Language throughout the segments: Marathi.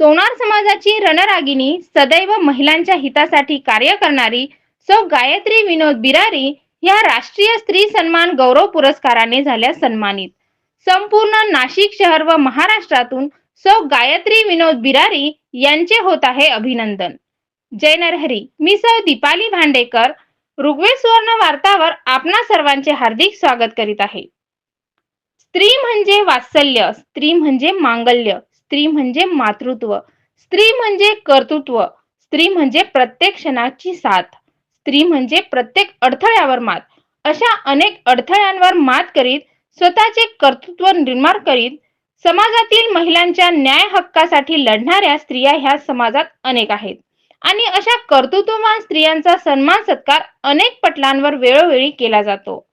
सोनार समाजाची रणरागिणी सदैव महिलांच्या हितासाठी कार्य करणारी सौ गायत्री विनोद बिरारी या राष्ट्रीय स्त्री सन्मान गौरव पुरस्काराने झाल्या सन्मानित. संपूर्ण नाशिक शहर व महाराष्ट्रातून सौ गायत्री विनोद बिरारी यांचे होत आहे अभिनंदन. जय नरहरी. मी सौ दीपाली भांडेकर ऋग्वेद सुवर्ण वार्तावर आपणा सर्वांचे हार्दिक स्वागत करीत आहे. स्त्री म्हणजे वात्सल्य स्त्री म्हणजे मांगल्य. स्त्री म्हणजे मातृत्व. स्त्री म्हणजे कर्तृत्व. स्त्री म्हणजे प्रत्येक क्षणाची साथ. स्त्री म्हणजे प्रत्येक अडथळ्यावर मात. अशा अनेक अडथळ्यांवर मात करीत स्वतःचे कर्तृत्व निर्माण करीत समाजातील महिलांच्या न्याय हक्कासाठी लढणाऱ्या स्त्रिया ह्या समाजात अनेक आहेत. आणि अशा कर्तृत्ववान स्त्रियांचा सन्मान सत्कार अनेक पटलांवर वेळोवेळी केला जातो.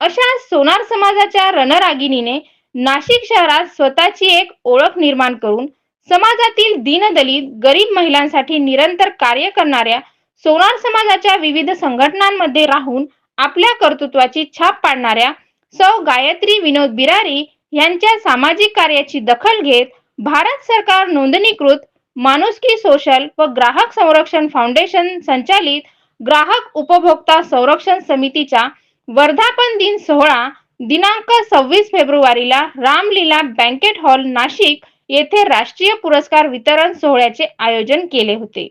अशा सोनार समाजाच्या रणरागिणीने नाशिक शहरात स्वतःची एक ओळख निर्माण करून समाजातील दीनदलित गरीब महिलांसाठी निरंतर कार्य करणाऱ्या सोनार समाजाच्या विविध संघटनांमध्ये राहून आपल्या कर्तृत्वाची छाप पाडणाऱ्या सौ गायत्री विनोद बिरारी यांच्या सामाजिक कार्याची दखल घेत भारत सरकार नोंदणीकृत माणुसकी सोशल व ग्राहक संरक्षण फाउंडेशन संचालित ग्राहक उपभोक्ता संरक्षण समितीच्या वर्धापन दिन सोहळा दिनांक सव्वीस फेब्रुवारीला रामलीला बँकेट हॉल नाशिक येथे राष्ट्रीय पुरस्कार वितरण सोहळ्याचे आयोजन केले होते.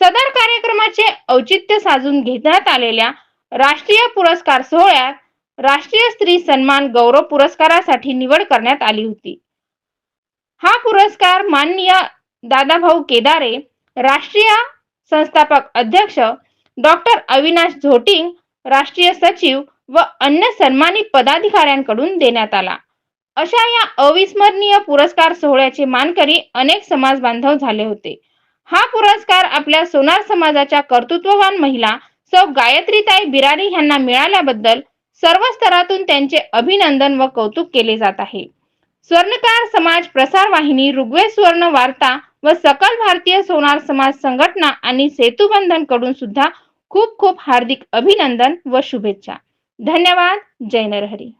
सदर कार्यक्रमाचे औचित्य साधून घेण्यात आलेल्या राष्ट्रीय पुरस्कार सोहळ्यात राष्ट्रीय स्त्री सन्मान गौरव पुरस्कारासाठी निवड करण्यात आली होती. हा पुरस्कार माननीय दादाभाऊ केदारे राष्ट्रीय संस्थापक अध्यक्ष डॉक्टर अविनाश झोटिंग राष्ट्रीय सचिव व अन्य सन्मानित पदाधिकाऱ्यांकडून देण्यात आला. अशा या अविस्मरणीय पुरस्कार सोहळ्याचे मानकरी अनेक समाज बांधव झाले होते. हा पुरस्कार आपल्या सोनार समाजाच्या कर्तृत्ववान महिला सौ गायत्रीताई बिरारी यांना मिळाल्याबद्दल सर्व स्तरातून त्यांचे अभिनंदन व कौतुक केले जात आहे. स्वर्णकार समाज प्रसार वाहिनी ऋग्वेद सुवर्ण वार्ता व सकल भारतीय सोनार समाज संघटना आणि सेतुबंधनकडून सुद्धा खूप खूप हार्दिक अभिनंदन व शुभेच्छा. धन्यवाद. जय नरहरी.